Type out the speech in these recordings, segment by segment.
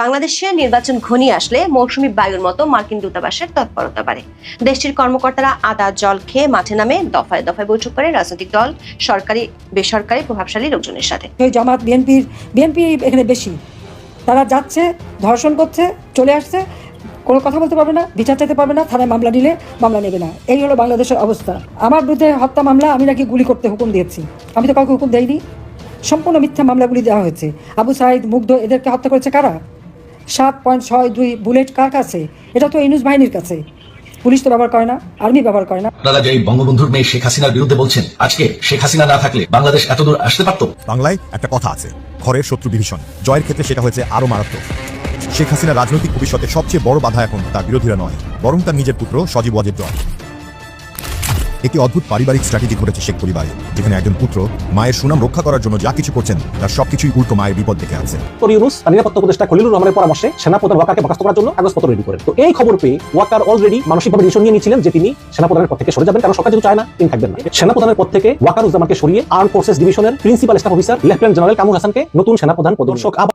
বাংলাদেশে নির্বাচন ঘনিয়ে আসলে মৌসুমী বায়ুর মতো মার্কিন দূতাবাসের তৎপরতা বাড়ে। দেশটির কর্মকর্তারা আদা জল খেয়ে মাঠে নামে দফায় দফায় বৈঠক করে রাজনৈতিক দল, সরকারি, বেসরকারি প্রভাবশালী লোকজনের সাথে। জামাত, বিএনপির, বিএনপি এখানে বেশি। তারা যাচ্ছে, ধর্ষণ করছে, চলে আসছে, কোনো কথা বলতে পারবে না, বিচার চাইতে পারবে না, থানায় মামলা নিলে মামলা নেবে না। এই হলো বাংলাদেশের অবস্থা। আমার বিরুদ্ধে হত্যা মামলা আমি নাকি গুলি করতে হুকুম দিয়েছি। আমি তো কাউকে হুকুম দেইনি। সম্পূর্ণ মিথ্যা মামলাগুলি দেওয়া হয়েছে। আবু সাইদ, মুগ্ধ, এদেরকে হত্যা করেছে কারা? সাত পয়েন্ট ছয় দুই বুলেট কার কাছে? এটা তো ইনুস বাহিনীর কাছে। পুলিশ তো ব্যবহার করে না আর্মি ব্যবহার করে না। আপনারা যে বঙ্গবন্ধুর মেয়ে শেখ হাসিনার বিরুদ্ধে বলছেন আজকে শেখ হাসিনা না থাকলে বাংলাদেশ এতদূর আসতে পারত? বাংলায় একটা কথা আছে ঘরের শত্রু বিভীষণ। জয়ের ক্ষেত্রে সেটা হয়েছে আরও মারাত্মক। শেখ হাসিনা রাজনৈতিক ভবিষ্যতে সবচেয়ে বড় বাধা এখন তার বিরোধীরা নয় বরং তার নিজের পুত্র সজীব ওয়াজেদ জয়। একটি অদ্ভুত পারিবারিক স্ট্র্যাটেজি ঘটেছে শেখ পরিবারে, যেখানে একজন পুত্র মায়ের সুনাম রক্ষা করার জন্য যা কিছু করছেন, তার সবকিছুই উল্টো মায়ের বিপদ দেখে আছে নিরাপত্তা উপদেষ্টা খলিলুর রহমানের পরামর্শে সেনাপ্রধান করার জন্য কাগজপত্র রেডি তো এই খবর পেয়ে ওয়াকার অলরেডি মানসিকভাবে ডিসিশন নিয়ে নিয়েছিলেন যে তিনি সেনাপ্রধানের পদ থেকে সরে যাবেন, কারণ সরকার যেহেতু চায় না, তিনি থাকবেন না। সেনাপ্রধানের পদ থেকে ওয়াকার উজ্জামানকে সরিয়ে আর্ম ফোর্সেস ডিভিশনের principal staff officer lieutenant general Kamrul হাসানকে নতুন সেনাপ্রধান প্রদর্শক আবার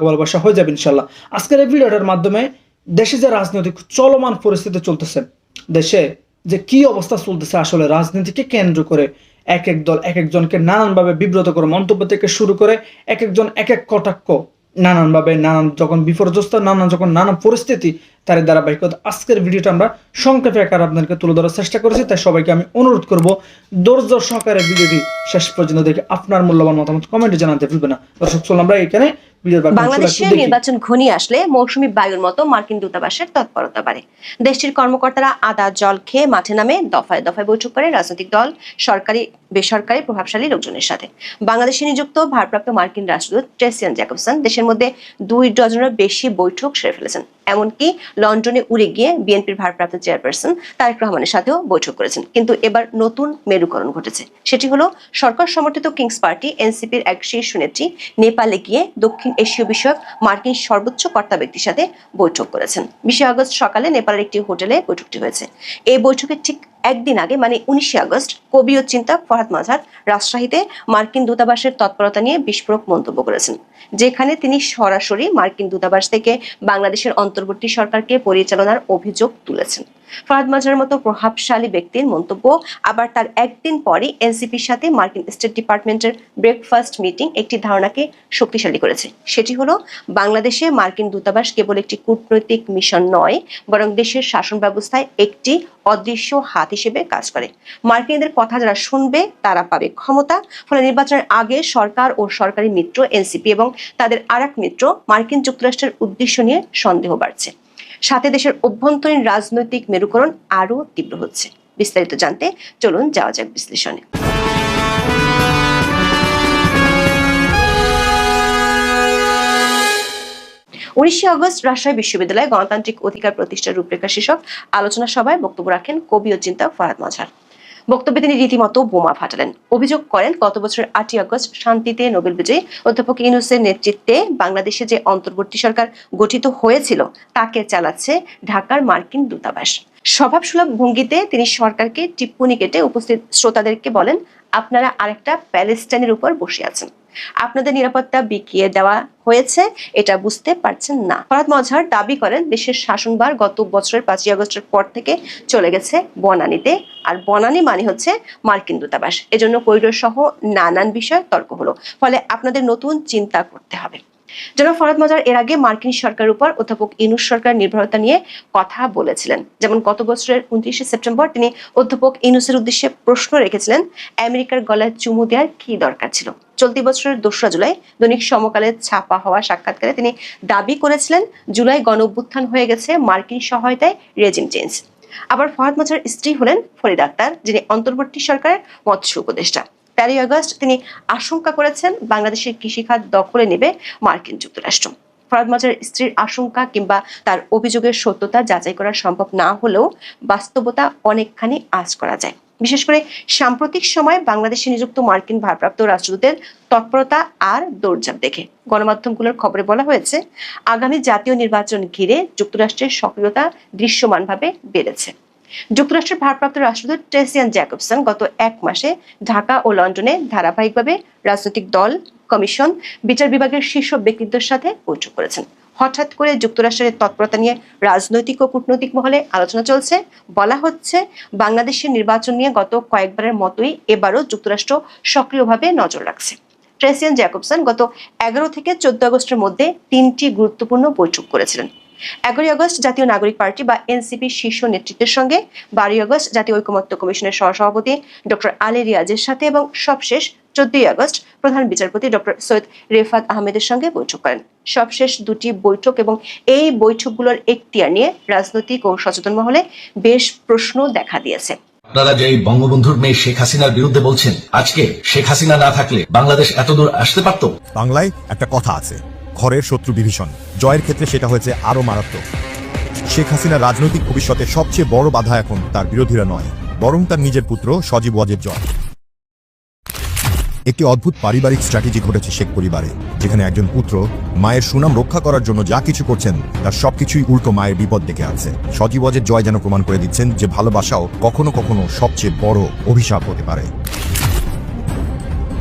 ভালোবাসা হয়ে যাবে ইনশাল্লাহ। আজকের এই ভিডিওটার মাধ্যমে দেশে যে রাজনৈতিক চলমান পরিস্থিতি চলতেছে, দেশে যে কি অবস্থা চলতেছে আসলে রাজনীতিকে কেন্দ্র করে এক এক দল, এক একজনকে নানানভাবে বিব্রত করে মন্তব্য থেকে শুরু করে এক একজন এক এক কটাক্ষ, নানানভাবে নানান যখন বিপর্যস্ত, নানান যখন নানা পরিস্থিতি, তার ধারাবাহিকতা আজকের ভিডিওটা আমরা সংক্ষেপে আকার আপনাদেরকে তুলে ধরার চেষ্টা করেছি, তাই সবাইকে আমি অনুরোধ করব, ধৈর্য সহকারে ভিডিওটি শেষ পর্যন্ত দেখে আপনার মূল্যবান মতামত কমেন্টে জানাতে ভুলবে না। দর্শক, চলুন আমরা এখানে বাংলাদেশে নির্বাচন ঘনিয়ে আসলে মৌসুমী বায়ুর মতো মার্কিন দূতাবাসের তৎপরতা বাড়ে। দেশটির কর্মকর্তারা আদা জল খেয়ে মাঠে নামে দফায় দফায় বৈঠক করে রাজনৈতিক দল সরকারি বেসরকারি প্রভাবশালী লোকজনের সাথে। বাংলাদেশে নিযুক্ত ভারপ্রাপ্ত মার্কিন রাষ্ট্রদূত ট্রেসিয়ান জ্যাকবসন দেশের মধ্যে দুই ডজনেরও বেশি বৈঠক সেরে ফেলেছেন। এমনকি লন্ডনে উড়ে গিয়ে বিএনপির ভারপ্রাপ্ত চেয়ারপারসন তারেক রহমানের সাথেও বৈঠক করেছেন। কিন্তু এবার নতুন মেরুকরণ ঘটেছে। সেটি হলো সরকার সমর্থিত কিংস পার্টি এনসিপির এক শীর্ষ নেত্রী নেপালে গিয়ে দক্ষিণ এশীয় বিষয়ক মার্কিন সর্বোচ্চ কর্তা ব্যক্তির সাথে বৈঠক করেছেন। বিশে আগস্ট সকালে নেপালের একটি হোটেলে বৈঠকটি হয়েছে। এই বৈঠকের ঠিক একদিন আগে মানে উনিশে আগস্ট, কবি ও চিন্তা ফরহাদ মাঝার রাজশাহীতে মার্কিন দূতাবাসের তৎপরতা নিয়ে বিস্ফোরক মন্তব্য করেছেন, যেখানে তিনি সরাসরি মার্কিন দূতাবাস থেকে বাংলাদেশের অন্তর্বর্তী সরকারকে পরিচালনার অভিযোগ তুলেছেন। ফরহাদ মাঝার মতো প্রভাবশালী ব্যক্তির মন্তব্য। আবার তার একদিন পরে এনসিপির সাথে মার্কিন স্টেট ডিপার্টমেন্টের ব্রেকফাস্ট মিটিং একটি ধারণাকে শক্তিশালী করেছে। সেটি হলো, বাংলাদেশে মার্কিন দূতাবাস কেবল একটি কূটনৈতিক মিশন নয়, বরং দেশের শাসন ব্যবস্থায় একটি অদৃশ্য হাত হিসেবে কাজ করে। মার্কিনদের কথা যারা শুনবে, তারা পাবে ক্ষমতা। ফলে নির্বাচনের আগে সরকার ও সরকারি মিত্র এনসিপি এবং তাদের আর মিত্র মার্কিন যুক্তরাষ্ট্রের উদ্দেশ্য নিয়ে সন্দেহ বাড়ছে। সাথে দেশের অভ্যন্তরীণ রাজনৈতিক মেরুকরণ আরও তীব্র হচ্ছে। বিস্তারিত জানতে চলুন, যাওয়া যাক বিশ্লেষণে। উনিশে আগস্ট রাজশাহী বিশ্ববিদ্যালয়ে গণতান্ত্রিক অধিকার প্রতিষ্ঠার রূপরেখা শীর্ষক আলোচনা সভায় বক্তব্য রাখেন কবি ও চিন্তা ফরাদ মজার বক্তব্যে তিনি রীতিমতো বোমা ফাটালেন। অভিযোগ করেন, গত বছরের আটই আগস্ট শান্তিতে নোবেল বিজয়ী অধ্যাপক ইউনুসের নেতৃত্বে বাংলাদেশে যে অন্তর্বর্তী সরকার গঠিত হয়েছিল, তাকে চালাচ্ছে ঢাকার মার্কিন দূতাবাস। স্বভাব সুলভ ভঙ্গিতে তিনি সরকারকে টিপ্পনি কেটে উপস্থিত শ্রোতাদেরকে বলেন, আপনারা আরেকটা প্যালেস্টাইনের উপর বসে আছেন। আপনাদের নিরাপত্তা বিকিয়ে দেওয়া হয়েছে, এটা বুঝতে পারছেন না। ফরাদ মজহার দাবি করেন, দেশের শাসনভার গত বছরের পাঁচই আগস্টের পর থেকে চলে গেছে বনানীতে। আর বনানী মানে হচ্ছে মার্কিন দূতাবাস। এজন্য করিডোর সহ নানান বিষয় তর্ক হলো। ফলে আপনাদের নতুন চিন্তা করতে হবে। জনাব ফরাদ মজার এর আগে মার্কিন সরকারের উপর অধ্যাপক ইনুস সরকার নির্ভরতা নিয়ে কথা বলেছিলেন। যেমন গত বছরের উনত্রিশে সেপ্টেম্বর তিনি অধ্যাপক ইনুসের উদ্দেশ্যে প্রশ্ন রেখেছিলেন, আমেরিকার গলায় চুমু দেওয়ার কি দরকার ছিল? চলতি বছরের দোসরা জুলাই দৈনিক সমকালে ছাপা হওয়া সাক্ষাৎকারে তিনি দাবি করেছিলেন, জুলাই গণ অভ্যুত্থান হয়ে গেছে মার্কিন সহায়তায় রেজিম চেঞ্জ। আবার ফহাদ মোজার স্ত্রী হলেন ফরিদ আক্তার, যিনি অন্তর্বর্তী সরকারের মৎস্য উপদেষ্টা। তেরোই আগস্ট তিনি আশঙ্কা করেছেন বাংলাদেশের কৃষিখাত দখলে নেবে মার্কিন যুক্তরাষ্ট্র। ফরাদ মাজার স্ত্রীর আশঙ্কা কিংবা তার অভিযোগের সত্যতা যাচাই করা সম্ভব না হলেও বাস্তবতা অনেকখানি আজ করা যায়। বিশেষ করে সাম্প্রতিক সময়ে বাংলাদেশে নিযুক্ত মার্কিন ভারপ্রাপ্ত রাষ্ট্রদূতের তৎপরতা আর দৌড়ঝাঁপ দেখে। গণমাধ্যমগুলোর খবরে বলা হয়েছে, আগামী জাতীয় নির্বাচন ঘিরে যুক্তরাষ্ট্রের সক্রিয়তা দৃশ্যমানভাবে বেড়েছে। যুক্তরাষ্ট্রের ভারপ্রাপ্ত রাষ্ট্রদূত ট্রেসিয়ান জ্যাকবসন গত এক মাসে ঢাকা ও লন্ডনে ধারাবাহিকভাবে রাজনৈতিক দল, কমিশন, বিচার বিভাগের শীর্ষ ব্যক্তিত্বের সাথে বৈঠক করেছেন। হঠাৎ করে যুক্তরাষ্ট্রের তৎপরতা নিয়ে রাজনৈতিক ও কূটনৈতিক মহলে আলোচনা চলছে। বলা হচ্ছে, বাংলাদেশের নির্বাচন নিয়ে গত কয়েকবারের মতোই এবারও যুক্তরাষ্ট্র সক্রিয়ভাবে নজর রাখছে। ট্রেসিয়ান জ্যাকবসন গত এগারো থেকে চোদ্দ আগস্টের মধ্যে তিনটি গুরুত্বপূর্ণ বৈঠক করেছিলেন। এগারোই আগস্ট জাতীয় নাগরিক পার্টি বা এনসিপি শীর্ষ নেতৃত্বের সঙ্গে, বারোই আগস্ট জাতীয় ঐকমত্য কমিশনের সহসভাপতি ডক্টর আলী রিয়াজের সাথে এবং সবশেষ চোদ্দই আগস্ট প্রধান বিচারপতি ডক্টর সৈয়দ রেফাত আহমেদের সঙ্গে বৈঠক করেন। সবশেষ দুটি বৈঠক এবং এই বৈঠকগুলোর এখতিয়ার নিয়ে রাজনৈতিক ও সচেতন মহলে বেশ প্রশ্ন দেখা দিয়েছে। আপনারা যে বঙ্গবন্ধুর মেয়ে শেখ হাসিনার বিরুদ্ধে বলছেন আজকে শেখ হাসিনা না থাকলে বাংলাদেশ এতদূর আসতে পারতো? বাংলায় একটা কথা আছে ঘরের শত্রু বিভীষণ। জয়ের ক্ষেত্রে সেটা হয়েছে আরও মারাত্মক। শেখ হাসিনা রাজনৈতিক ভবিষ্যতে সবচেয়ে বড় বাধা এখন তার বিরোধীরা নয় বরং তার নিজের পুত্র সজীব ওয়াজেদ জয়। একটি অদ্ভুত পারিবারিক স্ট্র্যাটেজি ঘটেছে শেখ পরিবারে যেখানে একজন পুত্র মায়ের সুনাম রক্ষা করার জন্য যা কিছু করছেন তার সবকিছুই উল্টো মায়ের বিপদ ডেকে আছে সজীব ওয়াজেদ জয় যেন প্রমাণ করে দিচ্ছেন যে ভালোবাসাও কখনো কখনো সবচেয়ে বড় অভিশাপ হতে পারে।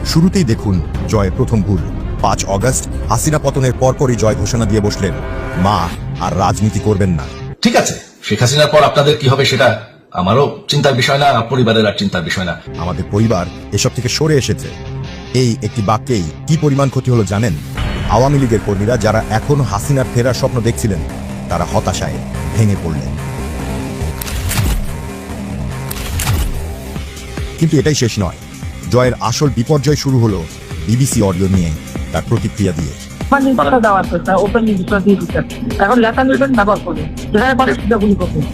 শুরুতেই দেখুন জয়ের প্রথম ভুল। পাঁচ অগস্ট হাসিনা পতনের পরপরই জয় ঘোষণা দিয়ে বসলেন। মা আর রাজনীতি করবেন না। ঠিক আছে শেখ হাসিনার পর আপনাদের কি হবে সেটা আমারও চিন্তার বিষয় না পরিবারের আর চিন্তার বিষয় না। আমাদের পরিবার এসব থেকে সরে এসেছে। এই একটি বাক্যেই কি পরিমাণ ক্ষতি হলো জানেন? আওয়ামী লীগের কর্মীরা যারা এখনও হাসিনার ফেরার স্বপ্ন দেখছিলেন তারা হতাশায় ভেঙে পড়লেন। কিন্তু এটাই শেষ নয়। জয়ের আসল বিপর্যয় শুরু হলো বিবিসি অডিও নিয়ে তার প্রতিক্রিয়া দিয়ে।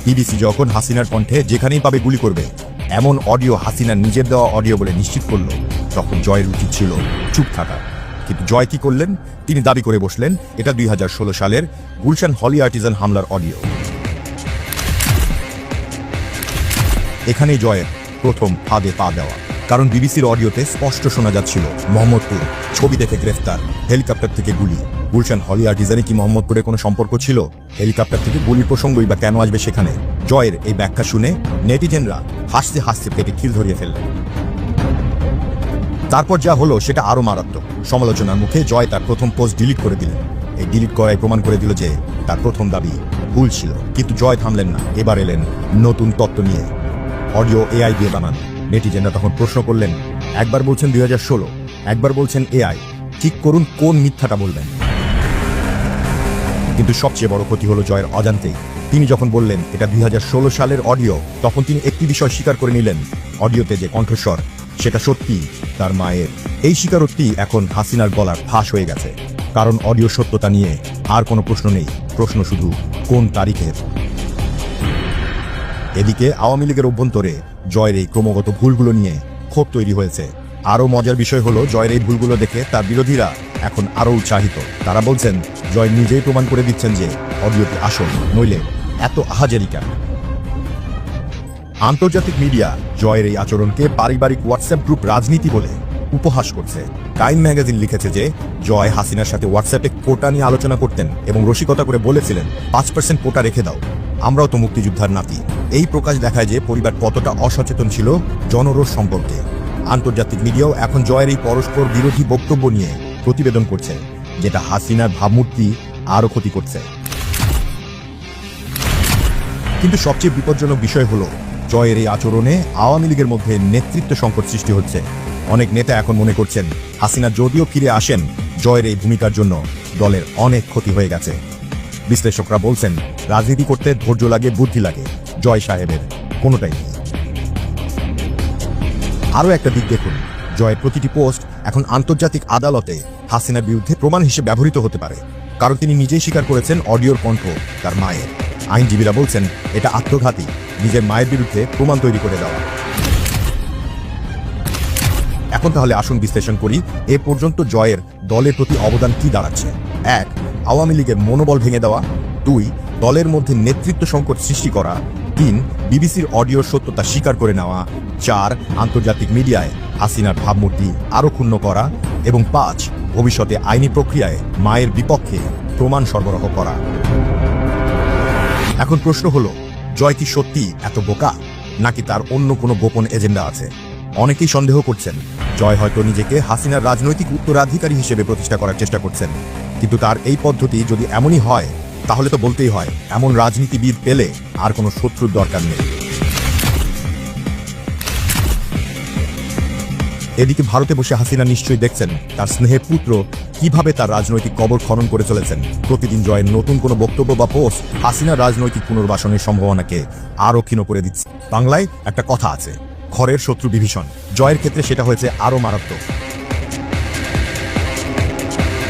বিবিসি যখন হাসিনার কণ্ঠে যেখানেই পাবে গুলি করবে এমন অডিও হাসিনার নিজের দেওয়া অডিও বলে নিশ্চিত করল তখন জয়ের উচিত ছিল চুপ থাকা। কিন্তু জয় কি করলেন? তিনি দাবি করে বসলেন, এটা দুই হাজার ষোলো সালের গুলশান হলি আর্টিজান হামলার অডিও। এখানেই জয়ের প্রথম ফাঁদে পা দেওয়া। কারণ বিবিসির অডিওতে স্পষ্ট শোনা যাচ্ছিল, মোহাম্মদপুর ছবি দেখে গ্রেফতার, হেলিকপ্টার থেকে গুলি। গুলশান হলি আর্টিজানে কি মোহাম্মদপুরের কোনো সম্পর্ক ছিল? হেলিকপ্টার থেকে গুলির প্রসঙ্গই বা কেন আসবে সেখানে? জয়ের এই ব্যাখ্যা শুনে নেটিজেনরা হাসতে হাসতে পেটে খিল ধরিয়ে ফেললেন। তারপর যা হলো সেটা আরও মারাত্মক। সমালোচনার মুখে জয় তার প্রথম পোস্ট ডিলিট করে দিলেন। এই ডিলিট করায় প্রমাণ করে দিল যে তার প্রথম দাবি ভুল ছিল। কিন্তু জয় থামলেন না। এবার এলেন নতুন তত্ত্ব নিয়ে। অডিও এআই দিয়ে বানান। নেটিজেনরা তখন প্রশ্ন করলেন, একবার বলছেন দুই হাজার ষোলো, একবার বলছেন এআই ঠিক করুন কোন মিথ্যাটা বলবেন? কিন্তু সবচেয়ে বড় ক্ষতি হলো জয়ের অজান্তেই। তিনি যখন বললেন, এটা দুই হাজার ষোলো সালের অডিও, তখন তিনি একটি বিষয় স্বীকার করে নিলেন। অডিওতে যে কণ্ঠস্বর সেটা সত্যি তার মায়ের। এই স্বীকারোক্তি এখন হাসিনার গলার ফাঁস হয়ে গেছে। কারণ অডিও সত্যতা নিয়ে আর কোনো প্রশ্ন নেই। প্রশ্ন শুধু কোন তারিখের? এদিকে আওয়ামী লীগের অভ্যন্তরে জয়ের এই ক্রমাগত ভুলগুলো নিয়ে ক্ষোভ তৈরি হয়েছে। আরও মজার বিষয় হলো, জয়ের এই ভুলগুলো দেখে তার বিরোধীরা এখন আরও উৎসাহিত। তারা বলছেন, জয় নিজেই প্রমাণ করে দিচ্ছেন যে অডিওটি আসল, নইলে এত আহাজারি কেন? আন্তর্জাতিক মিডিয়া জয়ের এই আচরণকে পারিবারিক হোয়াটসঅ্যাপ গ্রুপ রাজনীতি বলে উপহাস করছে। টাইম ম্যাগাজিন লিখেছে যে, জয় হাসিনার সাথে হোয়াটসঅ্যাপে কোটা নিয়ে আলোচনা করতেন এবং রসিকতা করে বলেছিলেন, পাঁচ পার্সেন্ট কোটা রেখে দাও, আমরাও তো মুক্তিযোদ্ধার নাতি। এই প্রকাশ দেখায় যে, পরিবার কতটা অসচেতন ছিল জনরোষ সম্পর্কে। আন্তর্জাতিক মিডিয়াও এখন জয়ের এই পরস্পর বিরোধী বক্তব্য নিয়ে প্রতিবেদন করছে, যেটা হাসিনার ভাবমূর্তি আরও ক্ষতি করছে। কিন্তু সবচেয়ে বিপজ্জনক বিষয় হলো জয়ের এই আচরণে আওয়ামী লীগের মধ্যে নেতৃত্ব সংকট সৃষ্টি হচ্ছে। অনেক নেতা এখন মনে করছেন, হাসিনা যদিও ফিরে আসেন, জয়ের এই ভূমিকার জন্য দলের অনেক ক্ষতি হয়ে গেছে। বিশ্লেষকরা বলছেন, রাজনীতি করতে ধৈর্য লাগে, বুদ্ধি লাগে। জয় সাহেবের কোনোটাই নেই। আরও একটা দিক দেখুন, জয়ের প্রতিটি পোস্ট এখন আন্তর্জাতিক আদালতে হাসিনার বিরুদ্ধে প্রমাণ হিসেবে ব্যবহৃত হতে পারে। কারণ তিনি নিজেই স্বীকার করেছেন অডিওর কণ্ঠ তার মায়ের। আইনজীবীরা বলছেন, এটা আত্মঘাতী। নিজের মায়ের বিরুদ্ধে প্রমাণ তৈরি করে দেওয়া। এখন তাহলে আসুন বিশ্লেষণ করি, এ পর্যন্ত জয়ের দলের প্রতি অবদান কি দাঁড়াচ্ছে? এক, আওয়ামী লীগের মনোবল ভেঙে দেওয়া। দুই, দলের মধ্যে নেতৃত্ব সংকট সৃষ্টি করা। তিন, বিবিসির অডিওর সত্যতা স্বীকার করে নেওয়া। চার, আন্তর্জাতিক মিডিয়ায় হাসিনার ভাবমূর্তি আরও ক্ষুণ্ণ করা। এবং পাঁচ, ভবিষ্যতে আইনি প্রক্রিয়ায় মায়ের বিপক্ষে প্রমাণ সরবরাহ করা। এখন প্রশ্ন হলো, জয় কি সত্যি এত বোকা, নাকি তার অন্য কোনো গোপন এজেন্ডা আছে? অনেকেই সন্দেহ করছেন, জয় হয়তো নিজেকে হাসিনার রাজনৈতিক উত্তরাধিকারী হিসেবে প্রতিষ্ঠা করার চেষ্টা করছেন। কিন্তু তার এই পদ্ধতি যদি এমনই হয়, তাহলে তো বলতেই হয়, এমন রাজনীতিবিদ পেলে আর কোনো শত্রুর দরকার নেই। এদিকে ভারতে বসে হাসিনা নিশ্চয়ই দেখছেন, তার স্নেহের পুত্র কীভাবে তার রাজনৈতিক কবর খনন করে চলেছেন? প্রতিদিন জয়ের নতুন কোনো বক্তব্য বা পোস্ট হাসিনার রাজনৈতিক পুনর্বাসনের সম্ভাবনাকে আরও ক্ষীণ করে দিচ্ছে। বাংলায় একটা কথা আছে, খড়ের শত্রু বিভীষণ। জয়ের ক্ষেত্রে সেটা হয়েছে আরও মারাত্মক।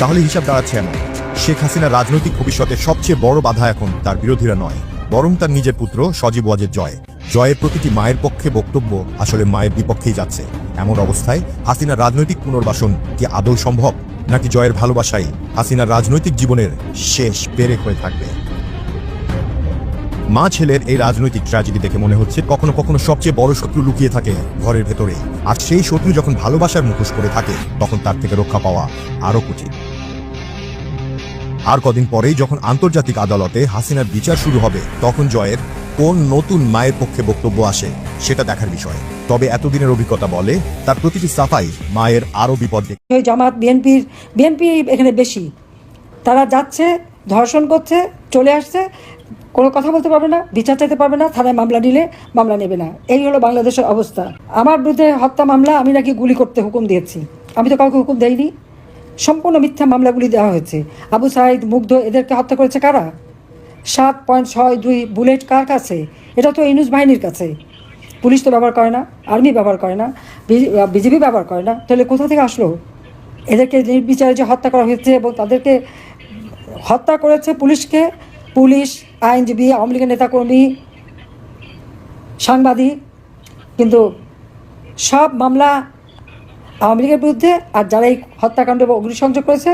তাহলে হিসাব দাঁড়াচ্ছে এমন। শেখ হাসিনার রাজনৈতিক ভবিষ্যতে সবচেয়ে বড় বাধা এখন তার বিরোধীরা নয়, বরং তার নিজের পুত্র সজীব ওয়াজের জয়। জয়ের প্রতিটি মায়ের পক্ষে বক্তব্য আসলে মায়ের বিপক্ষেই যাচ্ছে। এমন অবস্থায় হাসিনার রাজনৈতিক পুনর্বাসন কি আদৌ সম্ভব? নাকি জয়ের ভালোবাসাই হাসিনার রাজনৈতিক জীবনের শেষ পেরেক হয়ে থাকবে? মা ছেলের এই রাজনৈতিক ট্র্যাজেডি দেখে মনে হচ্ছে কখনো কখনো সবচেয়ে বড় শত্রু লুকিয়ে থাকে ঘরের ভেতরে। আর সেই শত্রু যখন ভালোবাসার মুখোশ করে থাকে, তখন তার থেকে রক্ষা পাওয়া আরও কঠিন। আর কদিন পরেই যখন আন্তর্জাতিক আদালতে হাসিনার বিচার শুরু হবে, তখন জয়ের কোন নতুন মায়ের পক্ষে বক্তব্য আসে সেটা দেখার বিষয়। তবে এতদিনের অভিজ্ঞতা বলে তার প্রতিটি সাফাই মায়ের আরও বিপদ জামাত, বিএনপির বিএনপি এখানে বেশি। তারা যাচ্ছে, ধর্ষণ করছে, চলে আসছে, কোনো কথা বলতে পারবে না, বিচার চাইতে পারবে না, থানায় মামলা নিলে মামলা নেবে না। এই হলো বাংলাদেশের অবস্থা। আমার বিরুদ্ধে হত্যা মামলা আমি নাকি গুলি করতে হুকুম দিয়েছি। আমি তো কাউকে হুকুম দেইনি। সম্পূর্ণ মিথ্যা মামলাগুলি দেওয়া হয়েছে। আবু সাইদ মুগ্ধ এদেরকে হত্যা করেছে কারা? সাত পয়েন্ট ছয় দুই বুলেট কার কাছে? এটা তো ইনুস বাহিনীর কাছে। পুলিশ তো ব্যবহার করে না, আর্মি ব্যবহার করে না বিজেপি ব্যবহার করে না। তাহলে কোথা থেকে আসলো? এদেরকে নির্বিচারে যে হত্যা করা হয়েছে এবং তাদেরকে হত্যা করেছে পুলিশকে, পুলিশ, আইনজীবী, আওয়ামী লীগের নেতাকর্মী, সাংবাদিক, কিন্তু সব মামলা আওয়ামী লীগের বিরুদ্ধে। আর যারা এই হত্যাকাণ্ড অগ্নিসংযোগ করেছে,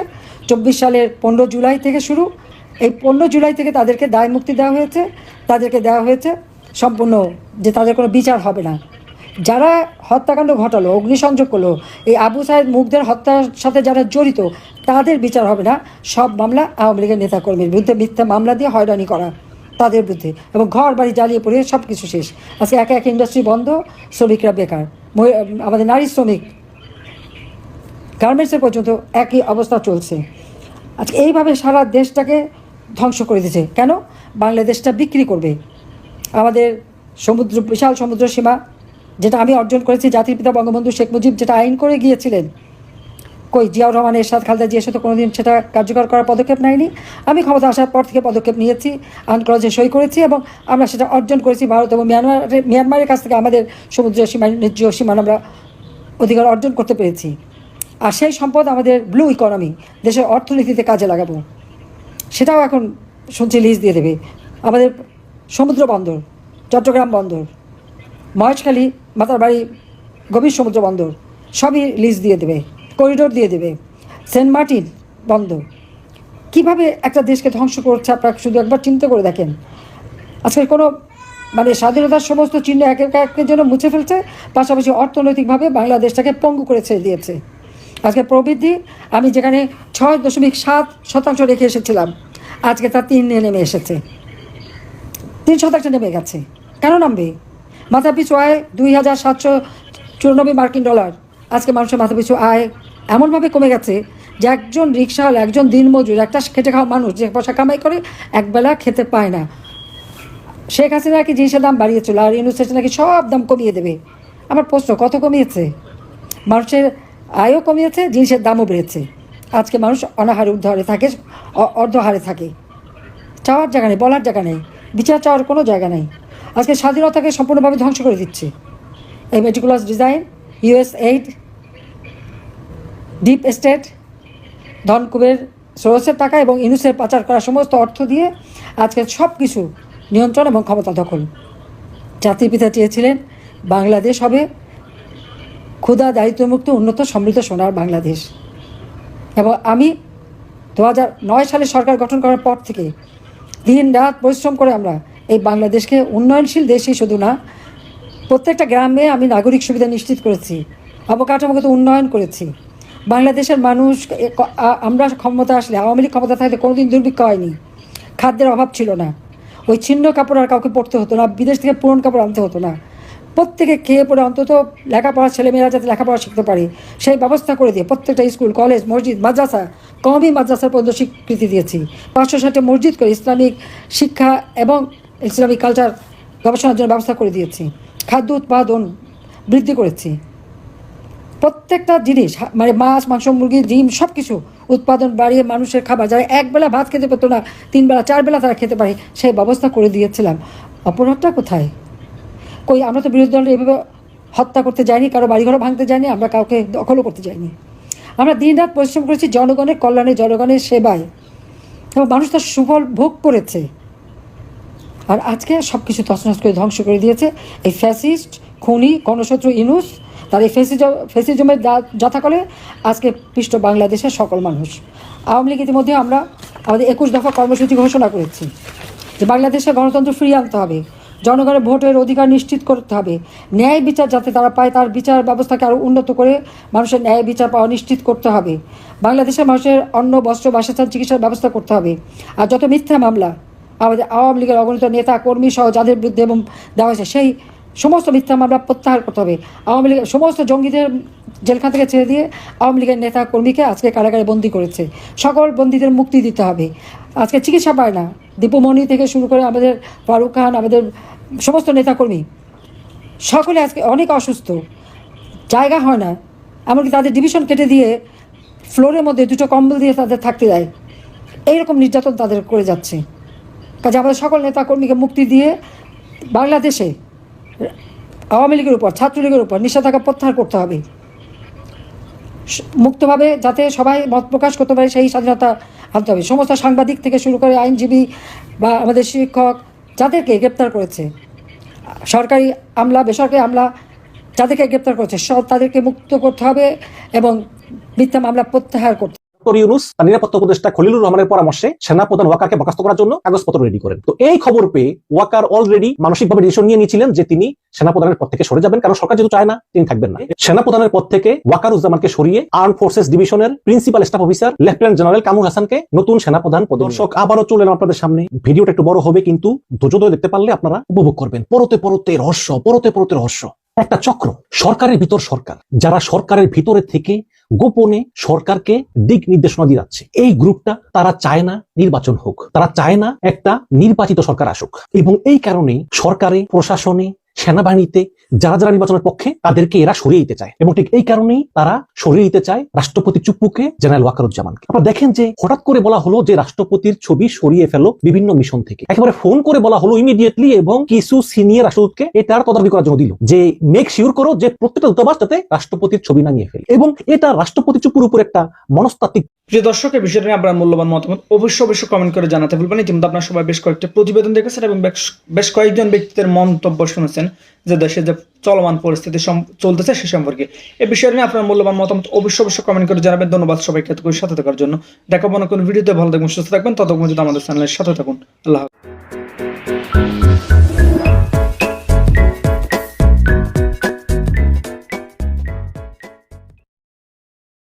চব্বিশ সালের পনেরো জুলাই থেকে শুরু। এই পনেরো জুলাই থেকে তাদেরকে দায় মুক্তি দেওয়া হয়েছে। তাদেরকে দেওয়া হয়েছে সম্পূর্ণ যে তাদের কোনো বিচার হবে না। যারা হত্যাকাণ্ড ঘটালো, অগ্নিসংযোগ করল, এই আবু সাহেব মুখদের হত্যার সাথে যারা জড়িত, তাদের বিচার হবে না। সব মামলা আওয়ামী লীগের নেতাকর্মীর বিরুদ্ধে মিথ্যা মামলা দিয়ে হয়রানি করা তাদের বিরুদ্ধে এবং ঘর বাড়ি জ্বালিয়ে পড়ে সব কিছু শেষ। আজকে একে এক ইন্ডাস্ট্রি বন্ধ, শ্রমিকরা বেকার। আমাদের নারী শ্রমিক গার্মেন্টসের পর্যন্ত একই অবস্থা চলছে। আজকে এইভাবে সারা দেশটাকে ধ্বংস করে দিয়েছে। কেন? বাংলাদেশটা বিক্রি করবে। আমাদের সমুদ্র, বিশাল সমুদ্র সীমা, যেটা আমি অর্জন করেছি, জাতির পিতা বঙ্গবন্ধু শেখ মুজিব যেটা আইন করে গিয়েছিলেন। কই, জিয়াউর রহমান, এরশাদ খালেদা জিয়ার সাথে কোনোদিন সেটা কার্যকর করার পদক্ষেপ নেয়নি। আমি ক্ষমতা আসার পর থেকে পদক্ষেপ নিয়েছি, আনক্রজে সই করেছি এবং আমরা সেটা অর্জন করেছি ভারত এবং মিয়ানমারের মিয়ানমারের কাছ থেকে আমাদের সমুদ্র সীমা ন্যায্য সীমান আমরা অধিকার অর্জন করতে পেরেছি। আর সেই সম্পদ আমাদের ব্লু ইকোনমি দেশের অর্থনীতিতে কাজে লাগাবো। সেটাও এখন শুনছি লিজ দিয়ে দেবে। আমাদের সমুদ্র বন্দর, চট্টগ্রাম বন্দর, মহেশখালী, মাতারবাড়ি, গভীর সমুদ্র বন্দর, সবই লিজ দিয়ে দেবে করিডোর দিয়ে দেবে। সেন্ট মার্টিন বন্দর, কীভাবে একটা দেশকে ধ্বংস করছে আপনারা শুধু একবার চিন্তা করে দেখেন। আজকে কোনো মানে স্বাধীনতার সমস্ত চিহ্ন এক এক একের জন্য মুছে ফেলছে, পাশাপাশি অর্থনৈতিকভাবে বাংলাদেশটাকে পঙ্গু করে ছেড়ে দিয়েছে। আজকে প্রবৃদ্ধি, আমি যেখানে ছয় দশমিক সাত শতাংশ রেখে এসেছিলাম, আজকে তা তিন নেমে এসেছে। তিন শতাংশ নেমে গেছে। কেন নামবে? মাথা পিছু আয় দুই হাজার সাতশো চুরানব্বই মার্কিন ডলার। আজকে মানুষের মাথা পিছু আয় এমনভাবে কমে গেছে যে একজন রিক্সাওয়ালা একজন দিনমজুর, একটা খেটে খাওয়া মানুষ যে পয়সা কামাই করে, একবেলা খেতে পায় না। শেখ হাসিনা নাকি জিনিসের দাম বাড়িয়েছিল? আর ইউনুস সেটা নাকি সব দাম কমিয়ে দেবে? আমার প্রশ্ন, কত কমিয়েছে? মানুষের আয়ও কমিয়েছে, জিনিসের দামও বেড়েছে। আজকে মানুষ অনাহারে উদ্ধারে থাকে অর্ধহারে থাকে। চাওয়ার জায়গা নেই, বলার জায়গা নেই, বিচার চাওয়ার কোনো জায়গা নেই। আজকে স্বাধীনতাকে সম্পূর্ণভাবে ধ্বংস করে দিচ্ছে। এই meticulous design US aid deep state ধনকুবের সোরসের টাকা এবং ইনুসের পাচার করা সমস্ত অর্থ দিয়ে আজকে সব কিছু নিয়ন্ত্রণ এবং ক্ষমতা দখল। জাতির পিতা চেয়েছিলেন বাংলাদেশ হবে ক্ষুধা দারিদ্র্যমুক্ত, উন্নত, সমৃদ্ধ, সোনার বাংলাদেশ। এবং আমি দু নয় সালে সরকার গঠন করার পর থেকে দিন রাত পরিশ্রম করে আমরা এই বাংলাদেশকে উন্নয়নশীল দেশই শুধু না, প্রত্যেকটা গ্রামে আমি নাগরিক সুবিধা নিশ্চিত করেছি, অবকাঠামোগত উন্নয়ন করেছি। বাংলাদেশের মানুষ আমরা ক্ষমতা আসলে, আওয়ামী লীগ ক্ষমতা থাকলে কোনোদিন দুর্ভিক্ষ হয়নি। খাদ্যের অভাব ছিল না। ওই ছিন্ন কাপড় আর কাউকে পরতে হতো না, বিদেশ থেকে পুরন কাপড় আনতে হতো না। প্রত্যেকে খেয়ে পড়ে অন্তত লেখাপড়া ছেলেমেয়েরা যাতে লেখাপড়া শিখতে পারে, সেই ব্যবস্থা করে দিয়ে প্রত্যেকটা স্কুল, কলেজ, মসজিদ, মাদ্রাসা কমই মাদ্রাসার পর্যন্ত স্বীকৃতি দিয়েছি। পাঁচশো ষাটে মসজিদ করে ইসলামিক শিক্ষা এবং ইসলামিক কালচার গবেষণার জন্য ব্যবস্থা করে দিয়েছি। খাদ্য উৎপাদন বৃদ্ধি করেছি। প্রত্যেকটা জিনিস মানে মাছ, মাংস, মুরগি, ডিম সব কিছু উৎপাদন বাড়িয়ে মানুষের খাবার, যারা একবেলা ভাত খেতে পেতো না, তিন বেলা, চার বেলা তারা খেতে পারে, সেই ব্যবস্থা করে দিয়েছিলাম। অপরাধটা কোথায়? কই, আমরা তো বিরোধী দল এভাবে হত্যা করতে যাইনি, কারও বাড়িঘরও ভাঙতে যাইনি, আমরা কাউকে দখলও করতে যাইনি। আমরা দিনরাত পরিশ্রম করেছি জনগণের কল্যাণে, জনগণের সেবায়। এবং মানুষ তার সুফল ভোগ করেছে। আর আজকে সব কিছু তছনছ করে ধ্বংস করে দিয়েছে। এই ফ্যাসিস্ট, খুনি গণশত্রু ইনুস, তার এই ফেসিজম ফেসিজমের যথাকলে আজকে পৃষ্ঠ বাংলাদেশের সকল মানুষ। আওয়ামী লীগ ইতিমধ্যে আমরা আমাদের একুশ দফা কর্মসূচি ঘোষণা করেছি যে বাংলাদেশে গণতন্ত্র ফিরিয়ে আনতে হবে। জনগণের ভোটের অধিকার নিশ্চিত করতে হবে। ন্যায় বিচার যাতে তারা পায়, তার বিচার ব্যবস্থাকে আরও উন্নত করে মানুষের ন্যায় বিচার পাওয়া নিশ্চিত করতে হবে। বাংলাদেশের মানুষের অন্ন, বস্ত্র, বাসস্থান, চিকিৎসার ব্যবস্থা করতে হবে। আর যত মিথ্যা মামলা, আমাদের আওয়ামী লীগের অগণিত নেতা কর্মী সহ যাদের বিরুদ্ধে এবং দেওয়া হয়েছে, সেই সমস্ত মিথ্যা মামলা প্রত্যাহার করতে হবে। আওয়ামী লীগের সমস্ত জঙ্গিদের জেলখান থেকে ছেড়ে দিয়ে আওয়ামী লীগের নেতা কর্মীকে আজকে কারাগারে বন্দি করেছে। সকল বন্দীদের মুক্তি দিতে হবে। আজকে চিকিৎসা পায় না। দীপুমণি থেকে শুরু করে আমাদের ফারুক খান, আমাদের সমস্ত নেতাকর্মী। সকলে আজকে অনেক অসুস্থ। জায়গা হয় না। এমনকি তাদের ডিভিশন কেটে দিয়ে ফ্লোরের মধ্যে দুটো কম্বল দিয়ে তাদের থাকতে দেয়। এইরকম নির্যাতন তাদের করে যাচ্ছে। কাজে আমাদের সকল নেতাকর্মীকে মুক্তি দিয়ে বাংলাদেশে আওয়ামী লীগের উপর, ছাত্রলীগের উপর নিষেধাজ্ঞা প্রত্যাহার করতে হবে। মুক্তভাবে যাতে সবাই মত প্রকাশ করতে পারে সেই স্বাধীনতা আনতে হবে। সমস্ত সাংবাদিক থেকে শুরু করে আইনজীবী বা আমাদের শিক্ষক যাদেরকে গ্রেপ্তার করেছে, সরকারি আমলা, বেসরকারি আমলা যাদেরকে গ্রেপ্তার করেছে, সব তাদেরকে মুক্ত করতে হবে এবং মিথ্যা মামলা প্রত্যাহার করতে ডক্টর ইউনুস তার নিরাপত্তা উপদেষ্টা খলিলুর রহমানের পরামর্শে সেনাপ্রধান ওয়াকারকে বরখাস্ত করার জন্য কাগজপত্র রেডি করেন। তো এই খবর পেয়ে ওয়াকার অলরেডি মানসিকভাবে ডিসিশন নিয়ে নিয়েছিলেন যে তিনি সেনাপ্রধানের পদ থেকে সরে যাবেন, কারণ সরকার যেহেতু চায় না, তিনি থাকবেন না। সেনাপ্রধানের পদ থেকে ওয়াকারুজ্জামানকে সরিয়ে আর্ম ফোর্সেস ডিভিশনের principal staff officer lieutenant general Kamrul হাসানকে নতুন সেনাপ্রধান পদর্শক আবারও চলেন আপনাদের সামনে। ভিডিওটা একটু বড় হবে, কিন্তু ধৈর্য ধরে দেখতে পারলে আপনারা উপভোগ করবেন। পরতে পরতে রহস্য, পরতে পরতে রহস্য। একটা চক্র, সরকারের ভিতর সরকার। যারা সরকারের ভিতরে থেকে গোপনে সরকারকে দিক নির্দেশনা দিয়ে যাচ্ছে। এই গ্রুপটা তারা চায় না নির্বাচন হোক। তারা চায় না একটা নির্বাচিত সরকার আসুক। এবং এই কারণে সরকারে, প্রশাসনে, সেনাবাহিনীতে যারা যারা নির্বাচনের পক্ষে, তাদেরকে এরা সরিয়ে দিতে চায়। এবং ঠিক এই কারণেই তারা সরিয়ে দিতে চায় রাষ্ট্রপতি চুপ্পুকে, জেনারেল ওয়াকারুজ্জামানকে। আপনারা দেখেন যে হঠাৎ করে বলা হলো যে রাষ্ট্রপতির ছবি সরিয়ে ফেলো বিভিন্ন মিশন থেকে। একেবারে ফোন করে বলা হলো ইমিডিয়েটলি এবং কিছু সিনিয়র রাষ্ট্রদূতকে এটার তদারকি করার জন্য দিল। যে মেক শিওর করো যে প্রত্যেকটা দূতাবাস যাতে রাষ্ট্রপতির ছবি না নিয়ে ফেলে। এবং এটা রাষ্ট্রপতি চুপুর উপর একটা মনস্তাত্ত্বিক প্রিয় দর্শক এই বিষয়টা নিয়ে আপনার মূল্যবান মতামত অবশ্যই অবশ্যই কমেন্ট করে জানাতে ভুলবেন ইতিমধ্যে আপনার সবাই বেশ কয়েকটা প্রতিবেদন দেখেছেন এবং বেশ কয়েকজন ব্যক্তিদের মন্তব্য শুনেছেন। যে দেশে যে চলমান পরিস্থিতি চলতেছে সে সম্পর্কে। এ বিষয়ে নিয়ে আপনার মূল্যবান মতামত অবশ্যই অবশ্যই কমেন্ট করে জানাবেন। ধন্যবাদ সবাইকে এতক্ষণ সাথে থাকার জন্য। দেখাবো না কোনো ভিডিওতে। ভালো থাকবেন, সুস্থ থাকবেন। ততক্ষণ যদি আমাদের চ্যানেলের সাথে থাকুন। আল্লাহ।